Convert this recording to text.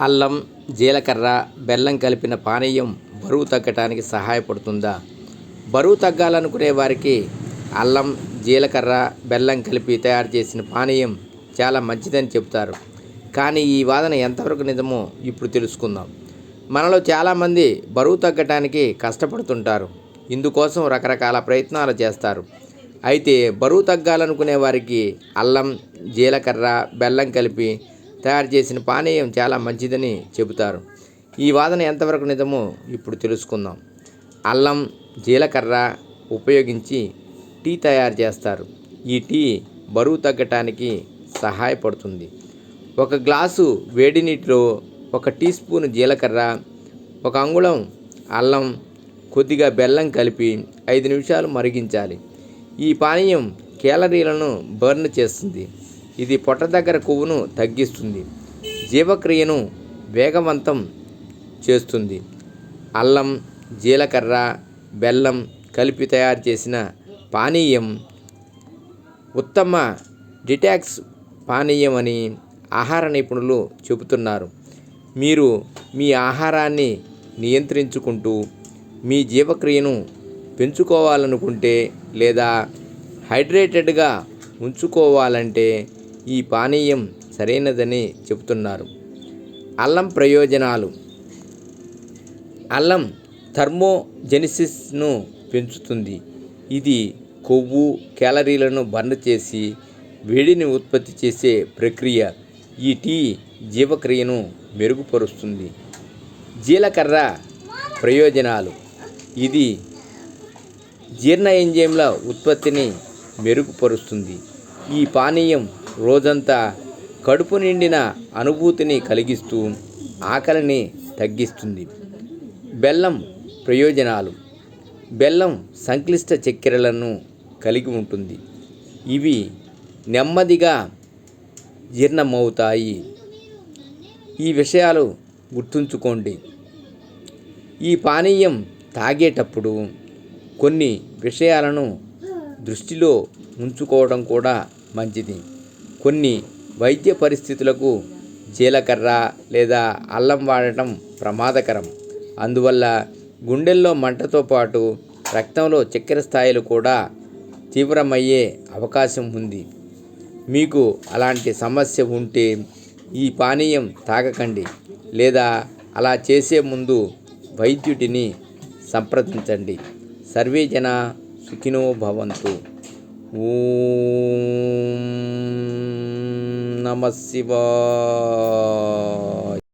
అల్లం జీలకర్ర బెల్లం కలిపిన పానీయం బరువు తగ్గటానికి సహాయపడుతుందా? బరువు తగ్గాలనుకునే వారికి అల్లం జీలకర్ర బెల్లం కలిపి తయారు చేసిన పానీయం చాలా మంచిదని చెబుతారు. కానీ ఈ వాదన ఎంతవరకు నిజమో ఇప్పుడు తెలుసుకుందాం. మనలో చాలామంది బరువు తగ్గటానికి కష్టపడుతుంటారు. ఇందుకోసం రకరకాల ప్రయత్నాలు చేస్తారు. అయితే బరువు తగ్గాలనుకునే వారికి అల్లం జీలకర్ర బెల్లం కలిపి తయారు చేసిన పానీయం చాలా మంచిదని చెబుతారు. ఈ వాదన ఎంతవరకు నిజమో ఇప్పుడు తెలుసుకుందాం. అల్లం జీలకర్ర ఉపయోగించి టీ తయారు చేస్తారు. ఈ టీ బరువు తగ్గటానికి సహాయపడుతుంది. ఒక గ్లాసు వేడి నీటిలో ఒక టీ స్పూన్ జీలకర్ర ఒక అంగుళం అల్లం కొద్దిగా బెల్లం కలిపి ఐదు నిమిషాలు మరిగించాలి. ఈ పానీయం కేలరీలను బర్న్ చేస్తుంది. ఇది పొట్ట దగ్గర కొవ్వును తగ్గిస్తుంది. జీవక్రియను వేగవంతం చేస్తుంది. అల్లం జీలకర్ర బెల్లం కలిపి తయారు చేసిన పానీయం ఉత్తమ డిటాక్స్ పానీయం అని ఆహార నిపుణులు చెబుతున్నారు. మీరు మీ ఆహారాన్ని నియంత్రించుకుంటూ మీ జీవక్రియను పెంచుకోవాలనుకుంటే లేదా హైడ్రేటెడ్గా ఉంచుకోవాలంటే ఈ పానీయం సరైనదని చెబుతున్నారు. అల్లం ప్రయోజనాలు. అల్లం థర్మోజెనిసిస్ను పెంచుతుంది. ఇది కొవ్వు క్యాలరీలను బర్న్ చేసి వేడిని ఉత్పత్తి చేసే ప్రక్రియ. ఈ టీ జీవక్రియను మెరుగుపరుస్తుంది. జీలకర్ర ప్రయోజనాలు. ఇది జీర్ణ ఎంజైమ్ల ఉత్పత్తిని మెరుగుపరుస్తుంది. ఈ పానీయం రోజంతా కడుపు నిండిన అనుభూతిని కలిగిస్తూ ఆకలిని తగ్గిస్తుంది. బెల్లం ప్రయోజనాలు. బెల్లం సంక్లిష్ట చక్కెరలను కలిగి ఉంటుంది. ఇవి నెమ్మదిగా జీర్ణమవుతాయి. ఈ విషయాలు గుర్తుంచుకోండి. ఈ పానీయం తాగేటప్పుడు కొన్ని విషయాలను దృష్టిలో ఉంచుకోవడం కూడా మంచిది. కొన్ని వైద్య పరిస్థితులకు జీలకర్ర లేదా అల్లం వాడటం ప్రమాదకరం. అందువల్ల గుండెల్లో మంటతో పాటు రక్తంలో చక్కెర స్థాయిలు కూడా తీవ్రమయ్యే అవకాశం ఉంది. మీకు అలాంటి సమస్య ఉంటే ఈ పానీయం తాగకండి లేదా అలా చేసే ముందు వైద్యుడిని సంప్రదించండి. సర్వేజన సుఖినో భవంతు. ఓం நம சிவாய்